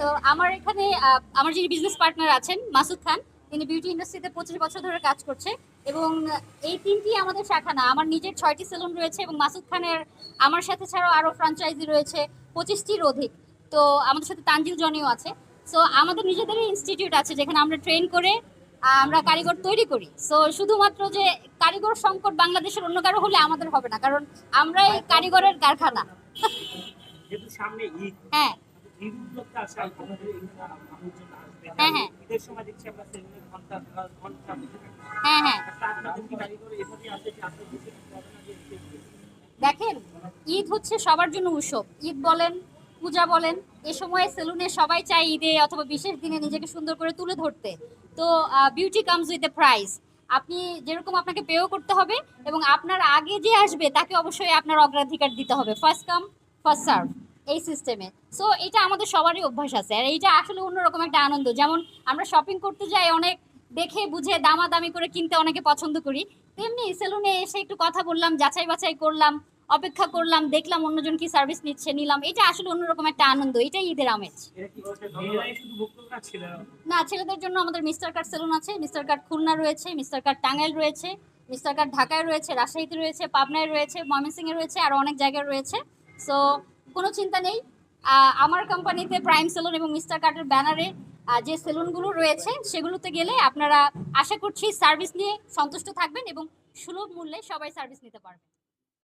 তো আমার এখানে আমার যিনি বিজনেস পার্টনার আছেন মাসুদ খান তিনি বিউটি ইন্ডাস্ট্রিতে পঁচিশ বছর ধরে কাজ করছে এবং এই তিনটি আমাদের শাখা না আমার নিজের ছয়টি সেলুন রয়েছে এবং মাসুদ খানের আমার সাথে ছাড়াও আরও ফ্রাঞ্চাইজি রয়েছে পঁচিশটির অধিক। তো আমাদের সাথে তানজিল জনিও আছে। সো আমাদের নিজেদেরই ইনস্টিটিউট আছে যেখানে আমরা ট্রেন করে আমরা কারিগর তৈরি করি। সো শুধুমাত্র যে কারিগর সংকট বাংলাদেশের অন্য কারও হলে আমাদের হবে না কারণ আমরাই কারিগরের কারখানা। হ্যাঁ। মানুষজন আসবে হ্যাঁ, হ্যাঁ। ঈদের সময় দেখছি আমরা সেলুনে ঘণ্টা ঘণ্টা বসে থাকি। হ্যাঁ হ্যাঁ। আপনাদের কি আসে যে? দেখেন ঈদ হচ্ছে সবার জন্য উৎসব। ঈদ বলেন পূজা বলেন এ সময়ে সেলুনে সবাই চায় ঈদে অথবা বিশেষ দিনে নিজেকে সুন্দর করে তুলে ধরতে। তো beauty comes with a price আপনি যেরকম আপনাকে পেও করতে হবে এবং আপনার আগে যে আসবে তাকে অবশ্যই আপনার অগ্রাধিকার দিতে হবে। ফার্স্ট কাম ফার্স্ট সার্ভ এই সিস্টেমে সো এটা আমাদের সবারই অভ্যাস আছে। আর এইটা আসলে অন্যরকম একটা আনন্দ। যেমন আমরা শপিং করতে যাই অনেক দেখে বুঝে দামাদামি করে কিনতে অনেকে পছন্দ করি। তেমনি সেলুনে এসে একটু কথা বললাম যাচাই বাছাই করলাম অপেক্ষা করলাম দেখলাম অন্যজন কি সার্ভিস নিচ্ছে নিলাম। এটা আসলে অন্যরকম একটা আনন্দ। এটাই ঈদের আমেজ। না ছেলেদের জন্য আমাদের মিস্টার কার্ড সেলুন আছে। মিস্টার কার্ড খুলনা রয়েছে মিস্টার কার্ড টাঙ্গাইল রয়েছে মিস্টার কার্ড ঢাকায় রয়েছে রাজশাহীতে রয়েছে পাবনায় রয়েছে ময়মনসিংহে রয়েছে আর অনেক জায়গায় রয়েছে। সো কোনো চিন্তা নেই। আমার কোম্পানিতে প্রাইম সেলুন এবং মিস্টার কার্টের ব্যানারে যে সেলুনগুলো রয়েছে, সেগুলোতে গেলে আপনারা আশা করছি সার্ভিস নিয়ে সন্তুষ্ট থাকবেন এবং সুলভ মূল্যে সবাই সার্ভিস নিতে পারবেন।